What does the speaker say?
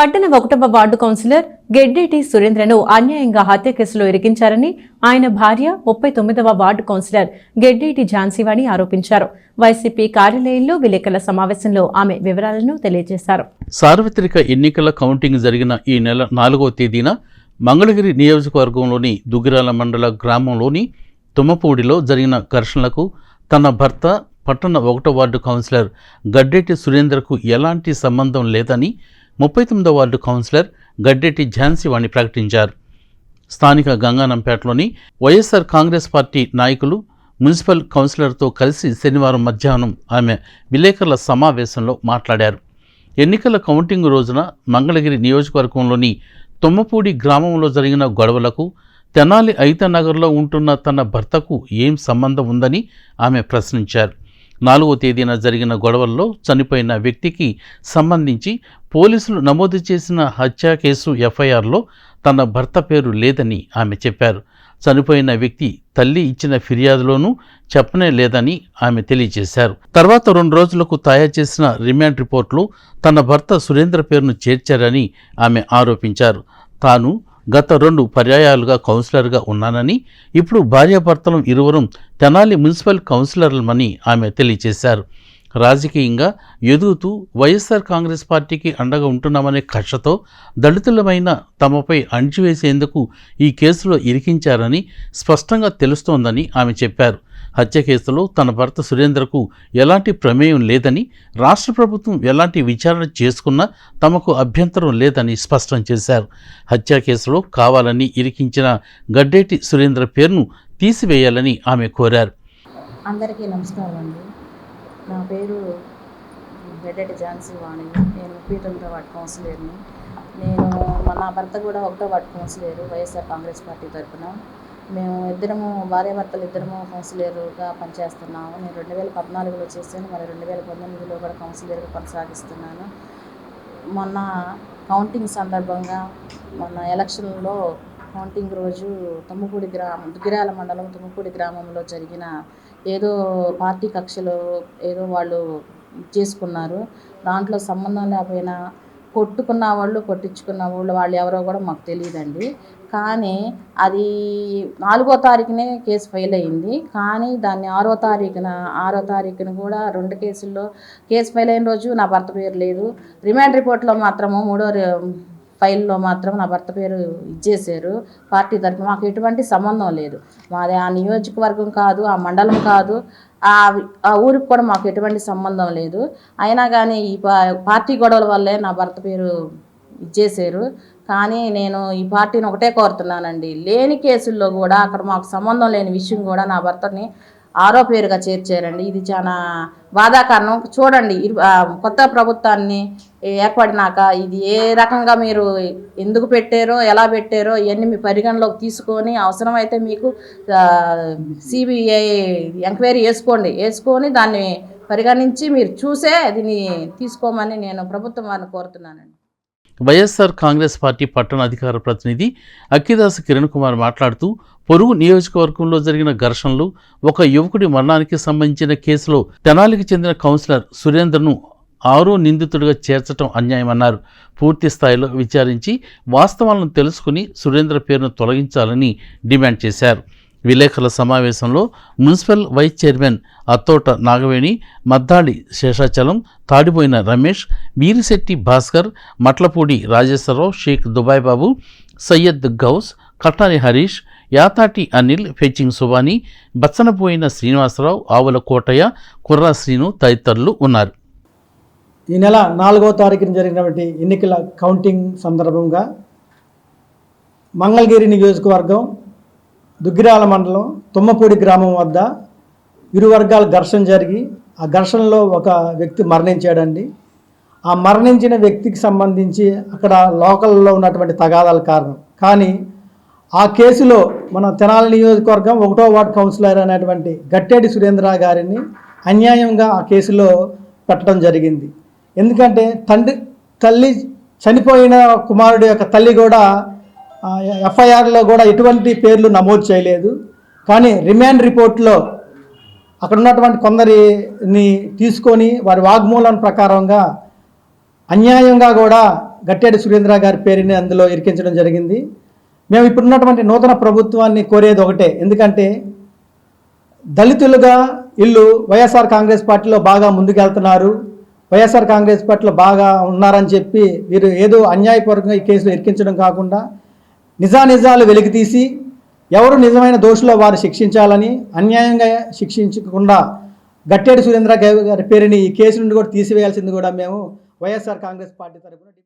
పట్టణ ఒకటవ ward councillor Geddeti సురేంద్రను అన్యాయంగా హత్య కేసులో ఇరికించారని ఆయన భార్య ముప్పై తొమ్మిదవ వార్డు కౌన్సిలర్ గెడ్డేటి ఝాన్సీవాణి ఆరోపించారు. వైసీపీ కార్యాలయంలో విలేకరుల సమావేశంలో ఆమె వివరాలను తెలియజేశారు. సార్వత్రిక ఎన్నికల కౌంటింగ్ జరిగిన ఈ నెల నాలుగవ తేదీన మంగళగిరి నియోజకవర్గంలోని దుగ్గిరాల మండల గ్రామంలోని తుమ్మపూడిలో జరిగిన ఘర్షణలకు తన భర్త పట్టణ ఒకటో వార్డు కౌన్సిలర్ గడ్డేటి సురేందర్కు ఎలాంటి సంబంధం లేదని ముప్పై తొమ్మిదో వార్డు కౌన్సిలర్ గడ్డెట్టి ఝాన్సీవాణి ప్రకటించారు. స్థానిక గంగానంపేటలోని వైఎస్ఆర్ కాంగ్రెస్ పార్టీ నాయకులు మున్సిపల్ కౌన్సిలర్తో కలిసి శనివారం మధ్యాహ్నం ఆమె విలేకరుల సమావేశంలో మాట్లాడారు. ఎన్నికల కౌంటింగ్ రోజున మంగళగిరి నియోజకవర్గంలోని తుమ్మపూడి గ్రామంలో జరిగిన గొడవలకు తెనాలి ఐతనగర్లో ఉంటున్న తన భర్తకు ఏం సంబంధం ఉందని ఆమె ప్రశ్నించారు. నాలుగో తేదీన జరిగిన గొడవల్లో చనిపోయిన వ్యక్తికి సంబంధించి పోలీసులు నమోదు చేసిన హత్య కేసు ఎఫ్ఐఆర్లో తన భర్త పేరు లేదని ఆమె చెప్పారు. చనిపోయిన వ్యక్తి తల్లి ఇచ్చిన ఫిర్యాదులోనూ చెప్పనే లేదని ఆమె తెలియజేశారు. తర్వాత రెండు రోజులకు తయారు చేసిన రిమాండ్ రిపోర్ట్లో తన భర్త సురేంద్ర పేరును చేర్చారని ఆమె ఆరోపించారు. తాను గత రెండు పర్యాయాలుగా కౌన్సిలర్గా ఉన్నానని ఇప్పుడు భార్యాభర్తలం ఇరువురం తెనాలి మున్సిపల్ కౌన్సిలర్లమని ఆమె తెలియజేశారు. రాజకీయంగా ఎదుగుతూ వైఎస్ఆర్ కాంగ్రెస్ పార్టీకి అండగా ఉంటున్నామనే కక్షతో దళితులమైన తమపై అణిచివేసేందుకు ఈ కేసులో ఇరికించారని స్పష్టంగా తెలుస్తోందని ఆమె చెప్పారు. హత్య కేసులో తన భర్త సురేంద్రకు ఎలాంటి ప్రమేయం లేదని రాష్ట్ర ప్రభుత్వం ఎలాంటి విచారణ చేసుకున్నా తమకు అభ్యంతరం లేదని స్పష్టం చేశారు. హత్య కేసులో కావాలని ఇరికించిన గడ్డేటి సురేంద్ర పేరును తీసివేయాలని ఆమె కోరారు. అందరికీ నమస్కారం అండి. నా పేరు గడ్డటి ఝాన్సీ వాణి. నేను ముప్పై తొమ్మిదో వార్డు కౌన్సిలర్ని. నేను మా నా భర్త కూడా ఒకటో ward councillor YSR Congress party తరఫున మేము ఇద్దరము భార్యాభర్తలు ఇద్దరము కౌన్సిలర్గా పనిచేస్తున్నాము. నేను రెండు వేల పద్నాలుగులో చేశాను. మరి రెండు వేల పంతొమ్మిదిలో కూడా కౌన్సిలర్గా కొనసాగిస్తున్నాను. మొన్న కౌంటింగ్ సందర్భంగా మొన్న ఎలక్షన్లో కౌంటింగ్ రోజు తుమ్మపూడి గ్రామం దుగ్గిరాల మండలం తుమ్మపూడి గ్రామంలో జరిగిన ఏదో పార్టీ కక్షలో ఏదో వాళ్ళు చేసుకున్నారు. దాంట్లో సంబంధం లేకపోయినా కొట్టుకున్న వాళ్ళు కొట్టించుకున్న వాళ్ళు వాళ్ళు ఎవరో కూడా మాకు తెలియదండి కానీ అది నాలుగో తారీఖునే కేసు ఫైల్ అయింది. కానీ దాన్ని ఆరో తారీఖున ఆరో తారీఖున కూడా రెండు కేసుల్లో కేసు ఫైల్ అయిన రోజు నా భర్త పేరు లేదు. రిమాండ్ రిపోర్ట్లో మాత్రము మూడో ఫైల్లో మాత్రం నా భర్త పేరు ఇచ్చేసారు పార్టీ తరఫున మాకు ఎటువంటి సంబంధం లేదు. మాది ఆ నియోజకవర్గం కాదు ఆ మండలం కాదు. ఆ ఆ ఊరికి కూడా మాకు ఎటువంటి సంబంధం లేదు. అయినా కానీ ఈ పార్టీ గొడవల వల్లే నా భర్త పేరు ఇచ్చేసారు కానీ నేను ఈ పార్టీని ఒకటే కోరుతున్నానండి. లేని కేసుల్లో కూడా అక్కడ మాకు సంబంధం లేని విషయం కూడా నా భర్తని ఆరో పేరుగా చేర్చారండి. ఇది చాలా బాధాకరణం. చూడండి కొత్త ప్రభుత్వాన్ని ఏర్పడినాక ఇది ఏ రకంగా మీరు ఎందుకు పెట్టారో ఎలా పెట్టారో ఇవన్నీ మీ పరిగణలోకి తీసుకొని అవసరమైతే మీకు సిబిఐ ఎంక్వైరీ వేసుకోండి. వేసుకొని దాన్ని పరిగణించి మీరు చూసే దీన్ని తీసుకోమని నేను ప్రభుత్వం వారిని కోరుతున్నానండి. వైఎస్ఆర్ కాంగ్రెస్ పార్టీ పట్టణ అధికార ప్రతినిధి అక్కిదాస్ కిరణ్ కుమార్ మాట్లాడుతూ పొరుగు నియోజకవర్గంలో జరిగిన ఘర్షణలు ఒక యువకుడి మరణానికి సంబంధించిన కేసులో తెనాలికి చెందిన కౌన్సిలర్ సురేందర్ను ఆరో నిందితుడిగా చేర్చడం అన్యాయమన్నారు. పూర్తి స్థాయిలో విచారించి వాస్తవాలను తెలుసుకుని సురేంద్ర పేరును తొలగించాలని డిమాండ్ చేశారు. విలేకరుల సమావేశంలో municipal vice chairman Attota Nagaveni Maddali Seshachalam Tadipoyina Ramesh Veerisetti Bhaskar Matlapudi Rajeswararao Shaik Dubai Babu Syed Ghouse Kattani Harish Yatati Anil fetching Subani Bachchanapoyina Srinivasarao Avula Kotaiah కుర్రా శ్రీను తదితరులు ఉన్నారు. ఈ నెల నాలుగో తారీఖున జరిగినటువంటి ఎన్నికల కౌంటింగ్ సందర్భంగా మంగళగిరి నియోజకవర్గం దుగ్గిరాల మండలం తుమ్మపూడి గ్రామం వద్ద ఇరు వర్గాల ఘర్షణ జరిగి ఆ ఘర్షణలో ఒక వ్యక్తి మరణించాడండి. ఆ మరణించిన వ్యక్తికి సంబంధించి అక్కడ లోకల్లో ఉన్నటువంటి తగాదాల కారణం. కానీ ఆ కేసులో మన తెనాలి నియోజకవర్గం ఒకటో వార్డు కౌన్సిలర్ అనేటువంటి గట్టేటి సురేంద్ర గారిని అన్యాయంగా ఆ కేసులో పెట్టడం జరిగింది. ఎందుకంటే తండ్రి తల్లి చనిపోయిన కుమారుడు యొక్క తల్లి కూడా ఎఫ్ఐఆర్లో కూడా ఎటువంటి పేర్లు నమోదు చేయలేదు. కానీ రిమాండ్ రిపోర్ట్లో అక్కడ ఉన్నటువంటి కొందరిని తీసుకొని వారి వాగ్మూలం ప్రకారంగా అన్యాయంగా కూడా గట్టేడి సురేంద్ర గారి పేరుని అందులో ఇరికించడం జరిగింది. మేము ఇప్పుడున్నటువంటి నూతన ప్రభుత్వాన్ని కోరేది ఒకటే. ఎందుకంటే దళితులుగా ఇల్లు వైఎస్ఆర్ కాంగ్రెస్ పార్టీలో బాగా ముందుకెళ్తున్నారు. వైఎస్ఆర్ కాంగ్రెస్ పార్టీలో బాగా ఉన్నారని చెప్పి వీరు ఏదో అన్యాయపూర్వకంగా ఈ కేసులో ఇరికించడం కాకుండా నిజానిజాలు వెలికితీసి ఎవరు నిజమైన దోషులో వారు శిక్షించాలని అన్యాయంగా శిక్షించకుండా గట్టేడి సురేంద్ర గారి పేరుని ఈ కేసు నుండి కూడా తీసివేయాల్సింది కూడా మేము వైఎస్ఆర్ కాంగ్రెస్ పార్టీ తరఫున